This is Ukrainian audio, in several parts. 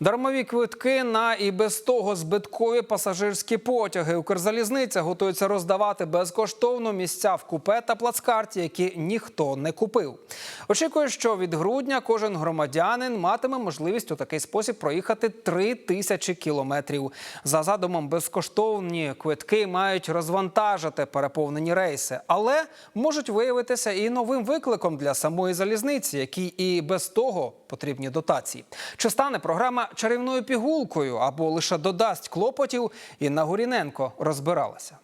Дармові квитки на і без того збиткові пасажирські потяги. Укрзалізниця готується роздавати безкоштовно місця в купе та плацкарті, які ніхто не купив. Очікує, що від грудня кожен громадянин матиме можливість у такий спосіб проїхати три тисячі кілометрів. За задумом, безкоштовні квитки мають розвантажити переповнені рейси, але можуть виявитися і новим викликом для самої залізниці, якій і без того потрібні дотації. Чи стане програма чарівною пігулкою або лише додасть клопотів? Інна Гуріненко розбиралася.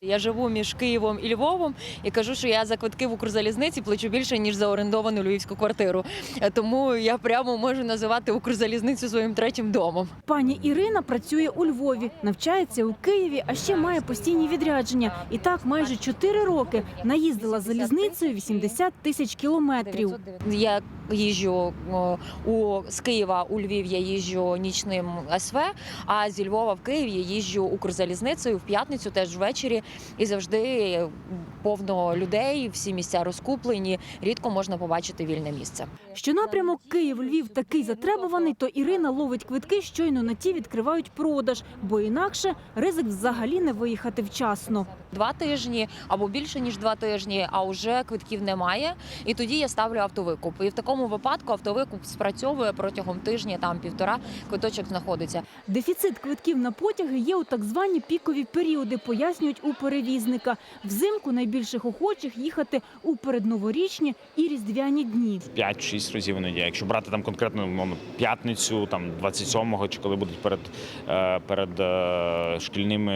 Я живу між Києвом і Львовом і кажу, що я за квитки в Укрзалізниці плачу більше ніж за орендовану львівську квартиру. Е, Тому я прямо можу називати Укрзалізницю своїм третім домом. Пані Ірина працює у Львові, навчається у Києві, а ще має постійні відрядження. І так майже 4 роки наїздила залізницею 80 тисяч кілометрів. Я їжджу у з Києва у Львів. Я їжджу нічним СВ. А зі Львова в Київ я їжджу Укрзалізницею в п'ятницю, теж ввечері, і завжди повно людей. Всі місця розкуплені. Рідко можна побачити вільне місце. Що напрямок Київ-Львів такий затребуваний, то Ірина ловить квитки, щойно на ті відкривають продаж, бо інакше ризик взагалі не виїхати вчасно. Два тижні або більше ніж два тижні, а вже квитків немає. І тоді я ставлю автовикуп. І в такому випадку автовикуп спрацьовує протягом тижня, там півтора квиточок знаходиться. Дефіцит квитків на потяги є у так звані пікові періоди, пояснюють у перевізника. Взимку найбільших охочих їхати у передноворічні і різдвяні дні. 5-6 разів іноді. Якщо брати там конкретно п'ятницю, там 27-го, чи коли будуть перед, е, перед е, шкільними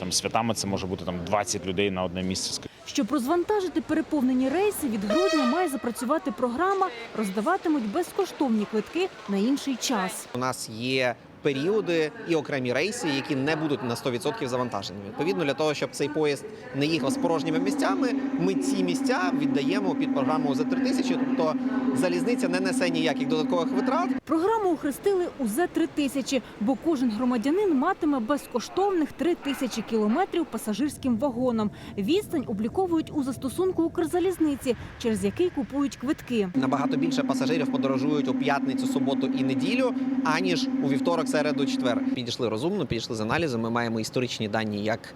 там святами, це може бути там 20 людей на одне місце. Щоб розвантажити переповнені рейси, від грудня має запрацювати програма. Роздаватимуть безкоштовні квитки на інший час. У нас є періоди і окремі рейси, які не будуть на 100% завантажені. Відповідно, для того, щоб цей поїзд не їхав з порожніми місцями, ми ці місця віддаємо під програму за 3000, Тобто залізниця не несе ніяких додаткових витрат. Програму охрестили УЗ 3000 бо кожен громадянин матиме безкоштовних 3 тисячі кілометрів пасажирським вагоном. Відстань обліковують у застосунку Укрзалізниці, через який купують квитки. Набагато більше пасажирів подорожують у п'ятницю, суботу і неділю, аніж у вівторок, середу, четвер. Підійшли розумно, підійшли з аналізом. Ми маємо історичні дані, як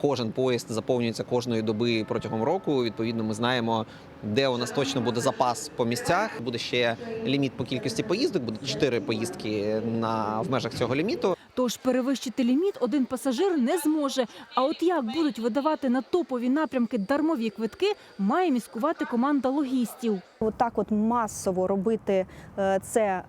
кожен поїзд заповнюється кожної доби протягом року. Відповідно, ми знаємо, де у нас точно буде запас по місцях. Буде ще ліміт по кількості поїздок. Буде чотири поїздки на в межах цього ліміту. Тож перевищити ліміт один пасажир не зможе. А от як будуть видавати на топові напрямки дармові квитки, має міскувати команда логістів. Отак, от масово робити е, це е,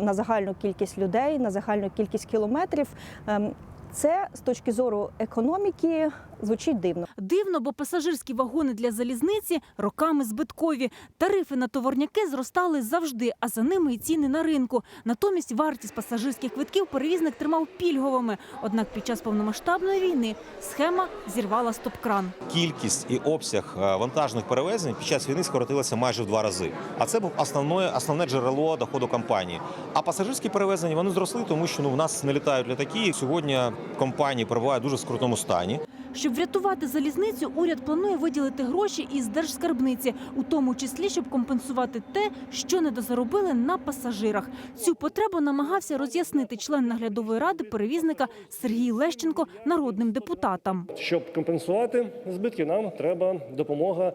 на загальну кількість людей, на загальну кількість кілометрів. ем, Це з точки зору економіки звучить дивно. Дивно, бо пасажирські вагони для залізниці роками збиткові. Тарифи на товарняки зростали завжди, а за ними і ціни на ринку. Натомість вартість пасажирських квитків перевізник тримав пільговими. Однак під час повномасштабної війни схема зірвала стоп-кран. кількість і обсяг е, вантажних перевезень під час війни скоротилася майже в два рази. А це був основне, основне джерело доходу компанії. А пасажирські перевезення вони зросли, тому що ну в нас не літають літаки. Сьогодні компанії перебувають дуже в скрутному стані. Щоб врятувати залізницю, уряд планує виділити гроші із держскарбниці, у тому числі, щоб компенсувати те, що недозаробили на пасажирах. Цю потребу намагався роз'яснити член наглядової ради перевізника Сергій Лещенко народним депутатам. Щоб компенсувати збитки, нам треба допомога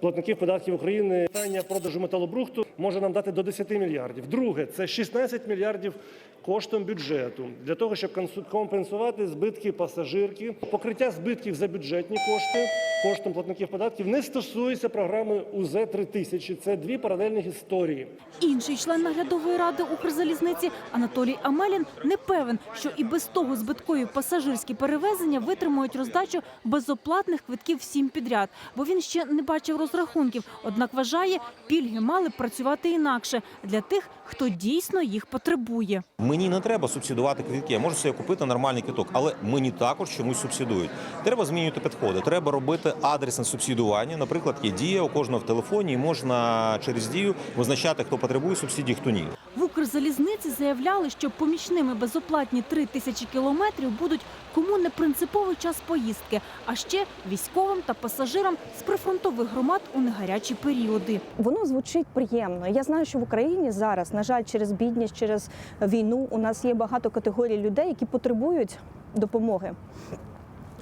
платників податків України. Питання продажу металобрухту може нам дати до 10 мільярдів. Друге, це 16 мільярдів коштом бюджету для того, щоб компенсувати збитки пасажирки. Покриття збитків за бюджетні кошти коштом платників податків не стосується програми УЗ 3000 Це дві паралельні історії. Інший член наглядової ради Укрзалізниці Анатолій Амелін не певен, що і без того збиткові пасажирські перевезення витримують роздачу безоплатних квитків всім підряд, бо він ще не бачив розрахунків. Однак вважає, пільги мали б працювати інакше для тих, хто дійсно їх потребує. Мені не треба субсидувати квитки. Я можу собі купити нормальний квиток, але мені також чомусь субсидують. Треба змінювати підходи. Треба робити адресне субсидування. Наприклад, є дія у кожного в телефоні, і можна через дію визначати, хто потребує субсидій, хто ні. В Укрзалізниці заявляли, що помічними безоплатні три тисячі кілометрів будуть кому не принциповий час поїздки, а ще військовим та пасажирам з прифронтових громад у негарячі періоди. Воно звучить приємно. Я знаю, що в Україні зараз, на жаль, через бідність, через війну, у нас є багато категорій людей, які потребують допомоги.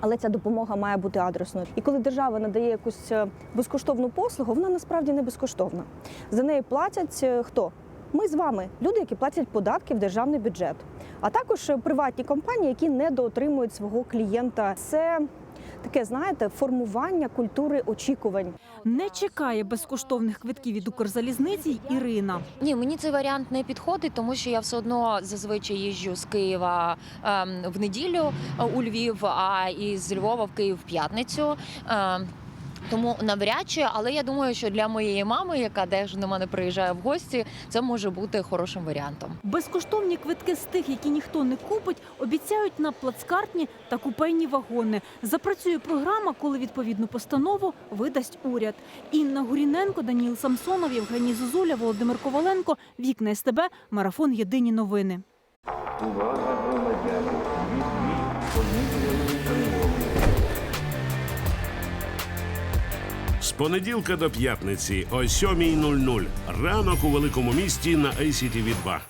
Але ця допомога має бути адресною. І коли держава надає якусь е, безкоштовну послугу, вона насправді не безкоштовна. За неї платять е, хто? Ми з вами, люди, які платять податки в державний бюджет, а також е, приватні компанії, які недоотримують свого клієнта. Це таке, знаєте, формування культури очікувань. Не чекає безкоштовних квитків від Укрзалізниці Ірина. Ні, мені цей варіант не підходить, тому що я все одно зазвичай їжджу з Києва ем, в неділю е, у Львів, а із Львова в Київ в п'ятницю. Тому навряд чи, але я думаю, що для моєї мами, яка теж до мене приїжджає в гості, це може бути хорошим варіантом. Безкоштовні квитки з тих, які ніхто не купить, обіцяють на плацкартні та купейні вагони. Запрацює програма, коли відповідну постанову видасть уряд. Інна Гуріненко, Даніл Самсонов, Євгеній Зозуля, Володимир Коваленко. Вікна СТБ. Марафон. Єдині новини. Понеділка до п'ятниці о 7.00. Ранок у великому місті на ACTV 2